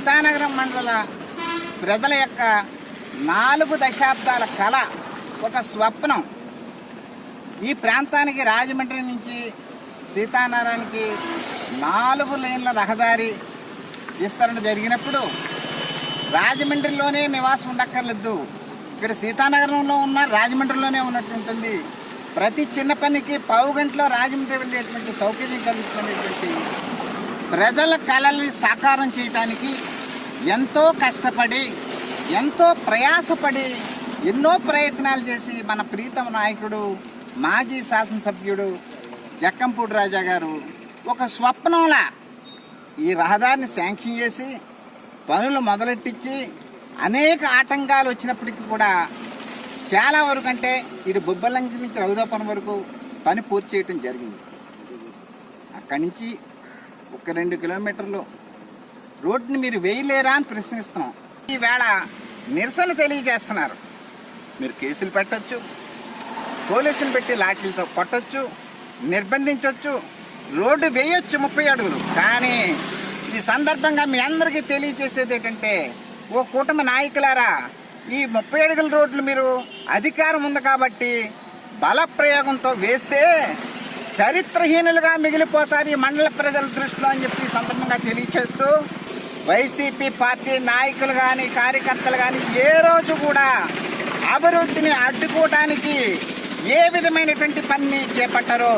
సీతానగరం మండల ప్రజల యొక్క నాలుగు దశాబ్దాల కళ ఒక స్వప్నం. ఈ ప్రాంతానికి రాజమండ్రి నుంచి సీతానగరానికి నాలుగు లేన్ల రహదారి విస్తరణ జరిగినప్పుడు రాజమండ్రిలోనే నివాసం ఉండక్కర్లేదు. ఇక్కడ సీతానగరంలో ఉన్న రాజమండ్రిలోనే ఉన్నట్టు ఉంటుంది. ప్రతి చిన్న పనికి పావు గంటలో రాజమండ్రి వెళ్ళేటువంటి సౌకర్యం కలుగుతున్నటువంటి ప్రజల కళల్ని సాకారం చేయటానికి ఎంతో కష్టపడి ఎంతో ప్రయాసపడి ఎన్నో ప్రయత్నాలు చేసి మన ప్రీతమ నాయకుడు మాజీ శాసనసభ్యుడు జక్కంపూడి రాజా గారు ఒక స్వప్నంలా ఈ రహదారిని శాంక్షన్ చేసి పనులు మొదలెట్టించి అనేక ఆటంకాలు వచ్చినప్పటికీ కూడా చాలా వరకు అంటే ఇటు బొబ్బలంకి నుంచి రఘుదోపన వరకు పని పూర్తి చేయటం జరిగింది. అక్కడి నుంచి ఒక రెండు కిలోమీటర్లు. రోడ్డుని మీరు వేయలేరా అని ప్రశ్నిస్తున్నాం. ఈవేళ నిరసన తెలియజేస్తున్నారు. మీరు కేసులు పెట్టొచ్చు పోలీసులు పెట్టి లాఠీలతో కొట్టచ్చు నిర్బంధించవచ్చు రోడ్డు వేయొచ్చు ముప్పై అడుగులు. కానీ ఈ సందర్భంగా మీ అందరికీ తెలియజేసేది ఏంటంటే ఓ కూటమి నాయకులారా ఈ ముప్పై అడుగుల రోడ్లు మీరు అధికారం ఉంది కాబట్టి బలప్రయోగంతో వేస్తే చరిత్రహీనులుగా మిగిలిపోతారు ఈ మండల ప్రజల దృష్టిలో అని చెప్పి సందర్భంగా తెలియచేస్తూ వైసీపీ పార్టీ నాయకులు కానీ కార్యకర్తలు కానీ ఏ రోజు కూడా అభివృద్ధిని అడ్డుకోవటానికి ఏ విధమైనటువంటి పనిని చేపట్టరు.